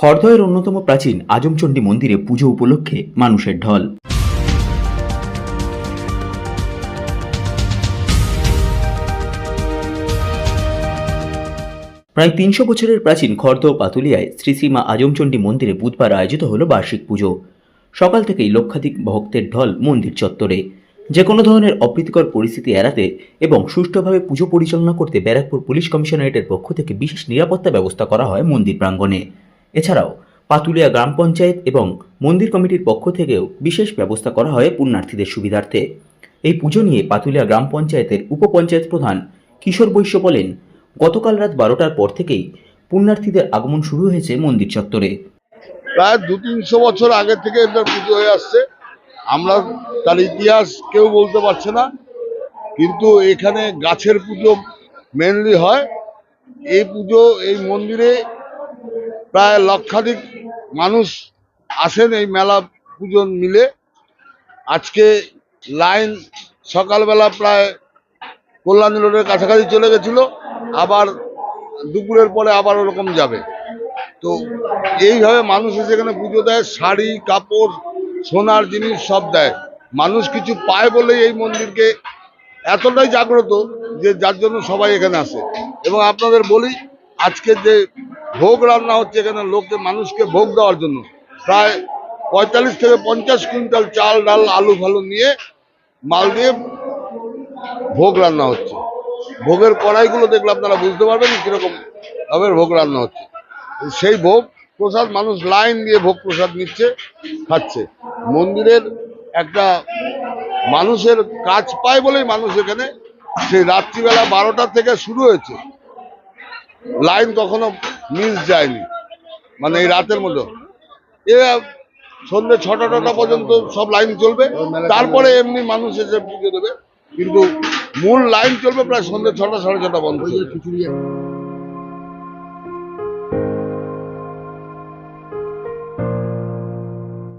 খড়দহের অন্যতম প্রাচীন আজমচণ্ডী মন্দিরে পুজো উপলক্ষে মানুষের ঢল। প্রায় তিনশো বছরের প্রাচীন খড়দহ পাতুলিয়ায় শ্রী শ্রীমা আজমচণ্ডী মন্দিরে বুধবার আয়োজিত হল বার্ষিক পুজো। সকাল থেকেই লক্ষাধিক ভক্তের ঢল মন্দির চত্বরে। যে কোনো ধরনের অপ্রীতিকর পরিস্থিতি এড়াতে এবং সুষ্ঠুভাবে পুজো পরিচালনা করতে ব্যারাকপুর পুলিশ কমিশনারেটের পক্ষ থেকে বিশেষ নিরাপত্তা ব্যবস্থা করা হয় মন্দির প্রাঙ্গণে। এছাড়াও পাতুলিয়া গ্রাম পঞ্চায়েত এবং মন্দির কমিটির পক্ষ থেকেও বিশেষ ব্যবস্থা করা হয় পুণ্যার্থীদের সুবিধার্থে। এই পুজো নিয়ে পাতুলিয়া গ্রাম পঞ্চায়েতের উপপঞ্চায়েত প্রধান কিশোর বৈশ্য বলেন, গতকাল রাত বারোটার পর থেকেই পুণ্যার্থীদের আগমন শুরু হয়েছে মন্দির চত্বরে। প্রায় দু তিনশো বছর আগে থেকে এটা পুজো হয়ে আসছে। আমরা তার ইতিহাস কেউ বলতে পারছে না। কিন্তু এখানে গাছের পুজো মেনলি হয়। এই পুজো, এই মন্দিরে প্রায় লক্ষাধিক মানুষ আসেন এই মেলা পুজো মিলে। আজকে লাইন সকালবেলা প্রায় কল্যাণী রোডের কাছাকাছি চলে গেছিল, আবার দুপুরের পরে আবার ওরকম যাবে। তো এইভাবে মানুষ এসে এখানে পুজো দেয়, শাড়ি, কাপড়, সোনার জিনিস সব দেয়। মানুষ কিছু পায় বলেই এই মন্দিরকে এতটাই জাগ্রত যে যার জন্য সবাই এখানে আসে। এবং আপনাদের বলি, আজকে যে ভোগ রান্না হচ্ছে এখানে লোককে মানুষকে ভোগ দেওয়ার জন্য। প্রায় পঁয়তাল্লিশ থেকে পঞ্চাশ কুইন্টাল চাল, ডাল, আলু ফালু নিয়ে মাল দিয়ে ভোগ রান্না হচ্ছে। ভোগের কড়াইগুলো দেখলে আপনারা বুঝতে পারবেন কীরকম ভাবে ভোগ রান্না হচ্ছে। সেই ভোগ প্রসাদ, মানুষ লাইন দিয়ে ভোগ প্রসাদ নিচ্ছে, খাচ্ছে। মন্দিরের একটা মানুষের কাজ পায় বলেই মানুষ এখানে সেই রাত্রিবেলা বারোটা থেকে শুরু হয়েছে। লাইন কখনো মিস যায়নি। মানে এই রাতের মধ্যে। এ সন্ধ্যে ছটা টটা পর্যন্ত সব লাইন চলবে। তারপরে এমনি মানুষ এসে পুজো দেবে। কিন্তু মূল লাইন চলবে প্রায় সন্ধ্যে ছটা, সাড়ে ছটা বন্ধ।